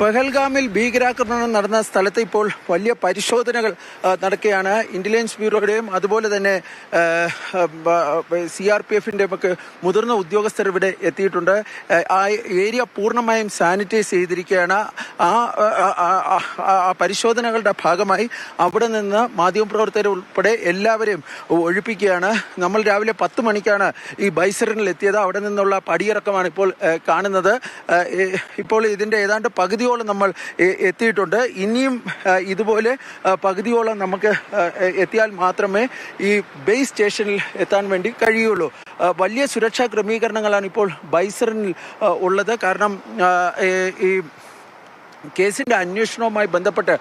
പെഹൽഗാമിൽ ഭീകരാക്രമണം നടന്ന സ്ഥലത്ത് ഇപ്പോൾ വലിയ പരിശോധനകൾ നടക്കുകയാണ്. ഇന്റലിജൻസ് ബ്യൂറോയുടെയും അതുപോലെ തന്നെ സി ആർ പി എഫിന്റെയും ഒക്കെ മുതിർന്ന ഉദ്യോഗസ്ഥർ ഇവിടെ എത്തിയിട്ടുണ്ട്. ആ, ഏരിയ പൂർണമായും സാനിറ്റൈസ് ചെയ്തിരിക്കുകയാണ്. ആ പരിശോധനകളുടെ ഭാഗമായി അവിടെ നിന്ന് മാധ്യമപ്രവർത്തകർ ഉൾപ്പെടെ എല്ലാവരെയും ഒഴിപ്പിക്കുകയാണ്. നമ്മൾ രാവിലെ പത്ത് മണിക്കാണ് ഈ ബൈസറിനിൽ എത്തിയത്. അവിടെ നിന്നുള്ള പടിയിറക്കമാണ് ഇപ്പോൾ കാണുന്നത്. ഇപ്പോൾ ഇതിന്റെ ഏതാണ്ട് പകുതിയോളം നമ്മൾ എത്തിയിട്ടുണ്ട്. ഇനിയും ഇതുപോലെ പകുതിയോളം നമുക്ക് എത്തിയാൽ മാത്രമേ ഈ ബേസ് സ്റ്റേഷനിൽ എത്താൻ വേണ്ടി കഴിയുള്ളൂ. വലിയ സുരക്ഷാ ക്രമീകരണങ്ങളാണ് ഇപ്പോൾ ബൈസറിനിൽ ഉള്ളത്. കാരണം ഈ കേസിന്റെ അന്വേഷണവുമായി ബന്ധപ്പെട്ട്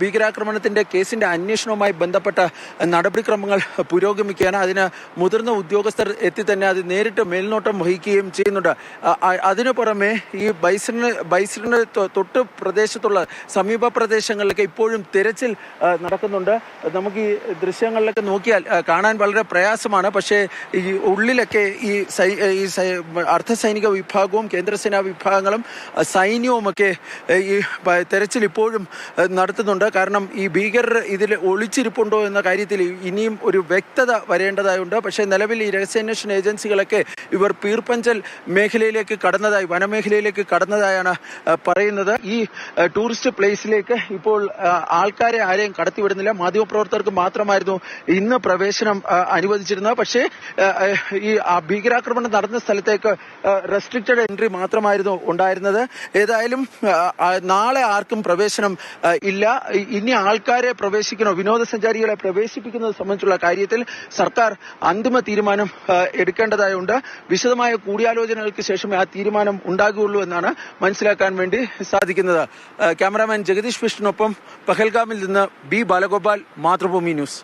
ഭീകരാക്രമണത്തിന്റെ കേസിന്റെ അന്വേഷണവുമായി ബന്ധപ്പെട്ട നടപടിക്രമങ്ങൾ പുരോഗമിക്കുകയാണ്. അതിന് മുതിർന്ന ഉദ്യോഗസ്ഥർ എത്തി തന്നെ അത് നേരിട്ട് മേൽനോട്ടം വഹിക്കുകയും ചെയ്യുന്നുണ്ട്. അതിനു പുറമെ ഈ ബൈസറിന് ബൈസറിന് തൊട്ട് പ്രദേശത്തുള്ള സമീപ പ്രദേശങ്ങളിലൊക്കെ ഇപ്പോഴും തിരച്ചിൽ നടക്കുന്നുണ്ട്. നമുക്ക് ഈ ദൃശ്യങ്ങളിലൊക്കെ നോക്കിയാൽ കാണാൻ വളരെ പ്രയാസമാണ്. പക്ഷേ ഈ ഉള്ളിലൊക്കെ ഈ സൈ ഈ അർദ്ധസൈനിക വിഭാഗവും കേന്ദ്രസേനാ വിഭാഗങ്ങളും സൈന്യവുമൊക്കെ ഈ തെരച്ചിൽ ഇപ്പോഴും നടത്തുന്നുണ്ട്. കാരണം ഈ ഭീകരർ ഇതിൽ ഒളിച്ചിരിപ്പുണ്ടോ എന്ന കാര്യത്തിൽ ഇനിയും ഒരു വ്യക്തത വരേണ്ടതായുണ്ട്. പക്ഷേ നിലവിൽ ഈ രഹസ്യാന്വേഷണ ഏജൻസികളൊക്കെ ഇവർ പീർപ്പഞ്ചൽ മേഖലയിലേക്ക് കടന്നതായി വനമേഖലയിലേക്ക് കടന്നതായാണ് പറയുന്നത്. ഈ ടൂറിസ്റ്റ് പ്ലേസിലേക്ക് ഇപ്പോൾ ആൾക്കാരെ ആരെയും കടത്തിവിടുന്നില്ല. മാധ്യമപ്രവർത്തകർക്ക് മാത്രമായിരുന്നു ഇന്ന് പ്രവേശനം അനുവദിച്ചിരുന്നത്. പക്ഷേ ഈ ഭീകരാക്രമണം നടന്ന സ്ഥലത്തേക്ക് റെസ്ട്രിക്റ്റഡ് എൻട്രി മാത്രമായിരുന്നു ഉണ്ടായിരുന്നത്. ഏതായാലും നാളെ ആർക്കും പ്രവേശനം ഇല്ല. ഇനി ആൾക്കാരെ പ്രവേശിക്കണോ വിനോദസഞ്ചാരികളെ പ്രവേശിപ്പിക്കുന്നത് സംബന്ധിച്ചുള്ള കാര്യത്തിൽ സർക്കാർ അന്തിമ തീരുമാനം എടുക്കേണ്ടതായുണ്ട്. വിശദമായ കൂടിയാലോചനകൾക്ക് ശേഷമേ ആ തീരുമാനം ഉണ്ടാകുകയുള്ളൂ എന്നാണ് മനസ്സിലാക്കാൻ വേണ്ടി സാധിക്കുന്നത്. ക്യാമറാമാൻ ജഗദീഷ് വിഷ്ണുനൊപ്പം പഹൽഗാമിൽ നിന്ന് ബി ബാലഗോപാൽ മാതൃഭൂമി ന്യൂസ്.